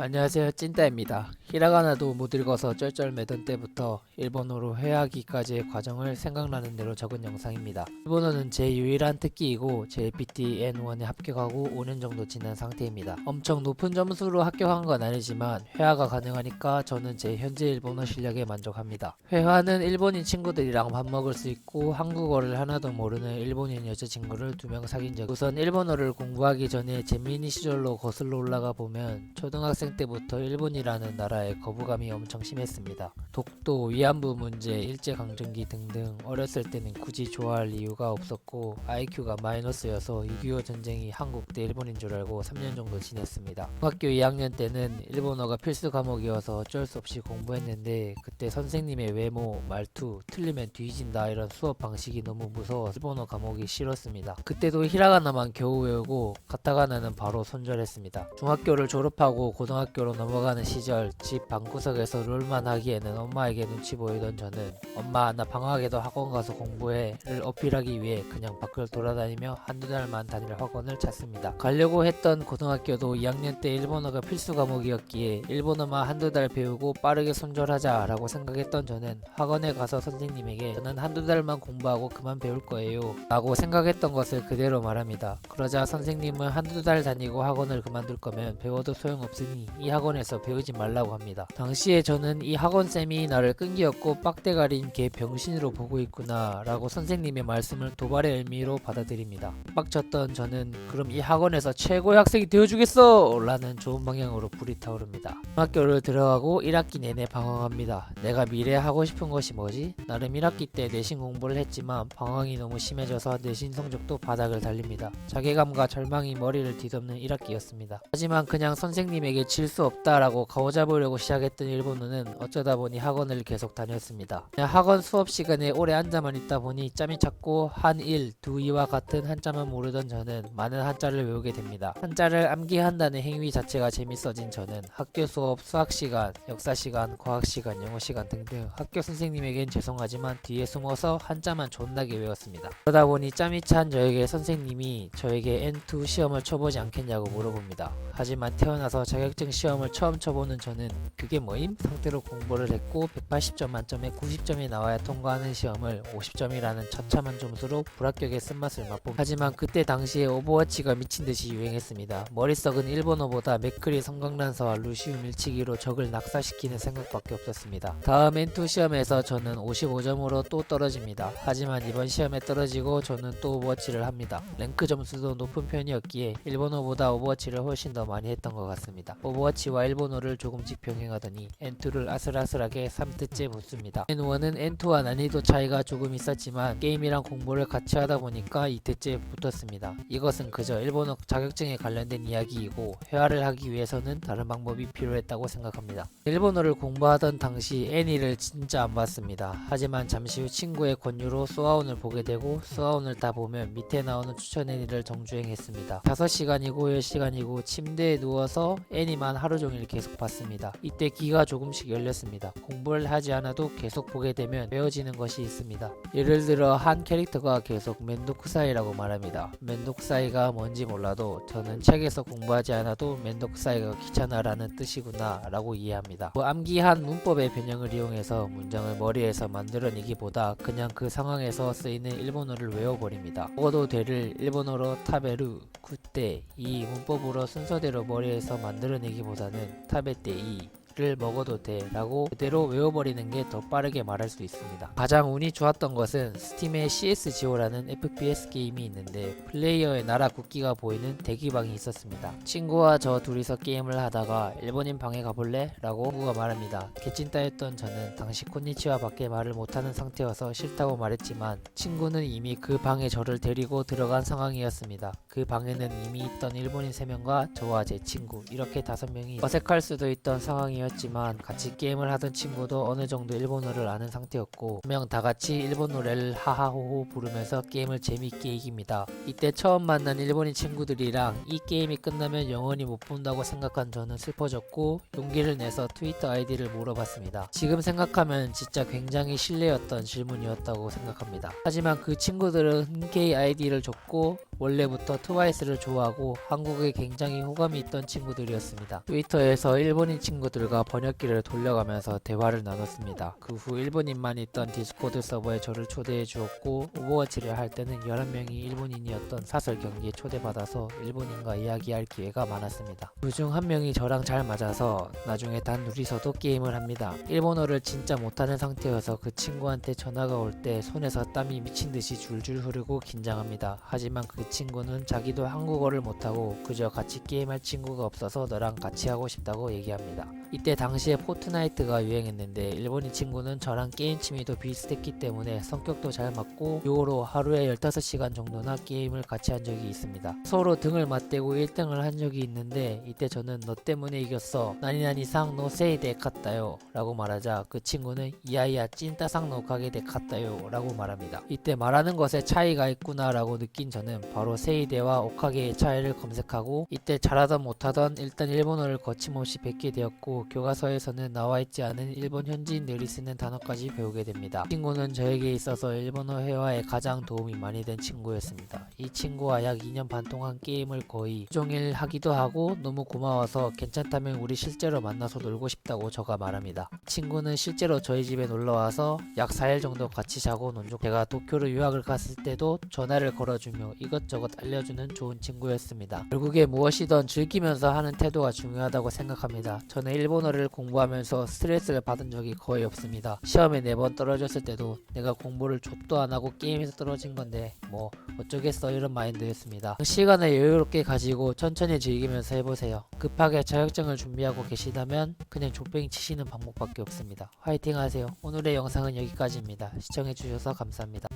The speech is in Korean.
안녕하세요 찐따입니다. 히라가나도 못 읽어서 쩔쩔매던 때부터 일본어로 회화하기까지의 과정을 생각나는 대로 적은 영상입니다. 일본어는 제 유일한 특기이고 JPT N1에 합격하고 5년 정도 지난 상태입니다. 엄청 높은 점수로 합격한 건 아니지만 회화가 가능하니까 저는 제 현재 일본어 실력에 만족합니다. 회화는 일본인 친구들이랑 밥 먹을 수 있고 한국어를 하나도 모르는 일본인 여자친구를 두 명 사귄 적 우선 일본어를 공부하기 전에 재민이 시절로 거슬러 올라가 보면 초등학생 때부터 일본이라는 나라 에 거부감이 엄청 심했습니다. 독도, 위안부 문제, 일제강점기 등등 어렸을 때는 굳이 좋아할 이유가 없었고 IQ가 마이너스여서 6.25 전쟁이 한국 대 일본인 줄 알고 3년 정도 지냈습니다. 중학교 2학년 때는 일본어가 필수 과목이어서 어쩔 수 없이 공부했는데 그때 선생님의 외모, 말투, 틀리면 뒤진다 이런 수업 방식이 너무 무서워 일본어 과목이 싫었습니다. 그때도 히라가나만 겨우 외우고 가타가나는 바로 손절했습니다. 중학교를 졸업하고 고등학교로 넘어가는 시절 집 방구석에서 롤만 하기에는 엄마에게 눈치 보이던 저는 엄마 나 방학에도 학원 가서 공부해를 어필하기 위해 그냥 밖을 돌아다니며 한두 달만 다닐 학원을 찾습니다. 가려고 했던 고등학교도 2학년 때 일본어가 필수 과목이었기에 일본어만 한두 달 배우고 빠르게 손절하자 라고 생각했던 저는 학원에 가서 선생님에게 저는 한두 달만 공부하고 그만 배울 거예요 라고 생각했던 것을 그대로 말합니다. 그러자 선생님은 한두 달 다니고 학원을 그만둘 거면 배워도 소용없으니 이 학원에서 배우지 말라고 합니다. 당시에 저는 이 학원쌤이 나를 끈기없고 빡대가리인 개 병신으로 보고 있구나 라고 선생님의 말씀을 도발의 의미로 받아들입니다. 빡쳤던 저는 그럼 이 학원에서 최고의 학생이 되어주겠어! 라는 좋은 방향으로 불이 타오릅니다. 중학교를 들어가고 1학기 내내 방황합니다. 내가 미래에 하고 싶은 것이 뭐지? 나름 1학기 때 내신 공부를 했지만 방황이 너무 심해져서 내신 성적도 바닥을 달립니다. 자괴감과 절망이 머리를 뒤덮는 1학기였습니다. 하지만 그냥 선생님에게 질 수 없다라고 가오잡으려고 시작했던 일본어는 어쩌다 보니 학원을 계속 다녔습니다. 학원 수업 시간에 오래 앉아만 있다 보니 짬이 찼고 한일, 두이와 같은 한자만 모르던 저는 많은 한자를 외우게 됩니다. 한자를 암기한다는 행위 자체가 재밌어진 저는 학교 수업, 수학 시간, 역사 시간, 과학 시간, 영어 시간 등등 학교 선생님에겐 죄송하지만 뒤에 숨어서 한자만 존나게 외웠습니다. 그러다 보니 짬이 찬 저에게 선생님이 저에게 N2 시험을 쳐보지 않겠냐고 물어봅니다. 하지만 태어나서 자격증 시험을 처음 쳐보는 저는 그게 뭐임? 상태로 공부를 했고 180점 만점에 90점이 나와야 통과하는 시험을 50점이라는 처참한 점수로 불합격의 쓴맛을 맛봅니다. 하지만 그때 당시에 오버워치가 미친듯이 유행했습니다. 머릿속은 일본어보다 맥크리 성강란사와 루시움 밀치기로 적을 낙사시키는 생각밖에 없었습니다. 다음 N2 시험에서 저는 55점으로 또 떨어집니다. 하지만 이번 시험에 떨어지고 저는 또 오버워치를 합니다. 랭크 점수도 높은 편이었기에 일본어보다 오버워치를 훨씬 더 많이 했던 것 같습니다. 오버워치와 일본어를 조금씩 병행하더니 N2를 아슬아슬하게 3트째 붙습니다. N1은 N2와 난이도 차이가 조금 있었지만 게임이랑 공부를 같이 하다 보니까 2트째 붙었습니다. 이것은 그저 일본어 자격증에 관련된 이야기이고 회화를 하기 위해서는 다른 방법이 필요했다고 생각합니다. 일본어를 공부하던 당시 애니를 진짜 안 봤습니다. 하지만 잠시 후 친구의 권유로 소아온을 보게 되고 소아온을 다 보면 밑에 나오는 추천 애니를 정주행했습니다. 5시간이고 10시간이고 침대에 누워서 애니만 하루 종일 계속 봤습니다. 이때 귀가 조금씩 열렸습니다. 공부를 하지 않아도 계속 보게 되면 배워지는 것이 있습니다. 예를 들어 한 캐릭터가 계속 멘도쿠사이라고 말합니다. 멘도쿠사이가 뭔지 몰라도 저는 책에서 공부하지 않아도 멘도쿠사이가 귀찮아라는 뜻이구나 라고 이해합니다. 그 암기한 문법의 변형을 이용해서 문장을 머리에서 만들어내기보다 그냥 그 상황에서 쓰이는 일본어를 외워버립니다. 먹어도 되를 일본어로 타베루, 쿠테, 이 문법으로 순서대로 머리에서 만들어내기보다는 타베테 이 를 먹어도 돼 라고 그대로 외워버리는 게 더 빠르게 말할 수 있습니다. 가장 운이 좋았던 것은 스팀에 CSGO라는 FPS 게임이 있는데 플레이어의 나라 국기가 보이는 대기방이 있었습니다. 친구와 저 둘이서 게임을 하다가 일본인 방에 가볼래? 라고 친구가 말합니다. 개찐따였던 저는 당시 콘니치와 밖에 말을 못하는 상태여서 싫다고 말했지만 친구는 이미 그 방에 저를 데리고 들어간 상황이었습니다. 그 방에는 이미 있던 일본인 3명과 저와 제 친구 이렇게 5명이 어색할 수도 있던 상황이었 일본어였지만 같이 게임을 하던 친구도 어느 정도 일본어를 아는 상태였고 두명다 같이 일본 노래를 하하호호 부르면서 게임을 재밌게 이깁니다. 이때 처음 만난 일본인 친구들이랑 이 게임이 끝나면 영원히 못 본다고 생각한 저는 슬퍼졌고 용기를 내서 트위터 아이디를 물어봤습니다. 지금 생각하면 진짜 굉장히 실례였던 질문이었다고 생각합니다. 하지만 그 친구들은 흔쾌히 아이디를 줬고 원래부터 트와이스를 좋아하고 한국에 굉장히 호감이 있던 친구들이었습니다. 트위터에서 일본인 친구들과 번역기를 돌려가면서 대화를 나눴습니다. 그후 일본인만 있던 디스코드 서버에 저를 초대해 주었고 오버워치를 할 때는 11명이 일본인이었던 사설 경기에 초대받아서 일본인과 이야기할 기회가 많았습니다. 그중 한 명이 저랑 잘 맞아서 나중에 단 둘이서도 게임을 합니다. 일본어를 진짜 못하는 상태여서 그 친구한테 전화가 올 때 손에서 땀이 미친 듯이 줄줄 흐르고 긴장합니다. 하지만 그 친구는 자기도 한국어를 못하고 그저 같이 게임할 친구가 없어서 너랑 같이 하고 싶다고 얘기합니다. 이때 당시에 포트나이트가 유행했는데 일본인 친구는 저랑 게임 취미도 비슷했기 때문에 성격도 잘 맞고 요로 하루에 15시간 정도나 게임을 같이 한 적이 있습니다. 서로 등을 맞대고 1등을 한 적이 있는데 이때 저는 너 때문에 이겼어. 나니나니상 노 세이데 갔다요 라고 말하자 그 친구는 이야이야 찐따상 노 가게 데 갔다요 라고 말합니다. 이때 말하는 것에 차이가 있구나 라고 느낀 저는 바로 세이데와 오카게의 차이를 검색하고 이때 잘하던 못하던 일단 일본어를 거침없이 뱉게 되었고 교과서에서는 나와 있지 않은 일본 현지인들이 쓰는 단어까지 배우게 됩니다. 이 친구는 저에게 있어서 일본어 회화에 가장 도움이 많이 된 친구였습니다. 이 친구와 약 2년 반 동안 게임을 거의 종일 하기도 하고 너무 고마워서 괜찮다면 우리 실제로 만나서 놀고 싶다고 저가 말합니다. 친구는 실제로 저희 집에 놀러 와서 약 4일 정도 같이 자고 논중 제가 도쿄로 유학을 갔을 때도 전화를 걸어주며 이것저것 알려주는 좋은 친구였습니다. 결국에 무엇이든 즐기면서 하는 태도가 중요하다고 생각합니다. 저는 일본 어를 공부하면서 스트레스를 받은 적이 거의 없습니다. 시험에 4번 떨어졌을 때도 내가 공부를 족도 안 하고 게임에서 떨어진 건데 뭐 어쩌겠어 이런 마인드였습니다. 시간을 여유롭게 가지고 천천히 즐기면서 해보세요. 급하게 자격증을 준비하고 계시다면 그냥 족뱅이 치시는 방법밖에 없습니다. 화이팅 하세요. 오늘의 영상은 여기까지입니다. 시청해주셔서 감사합니다.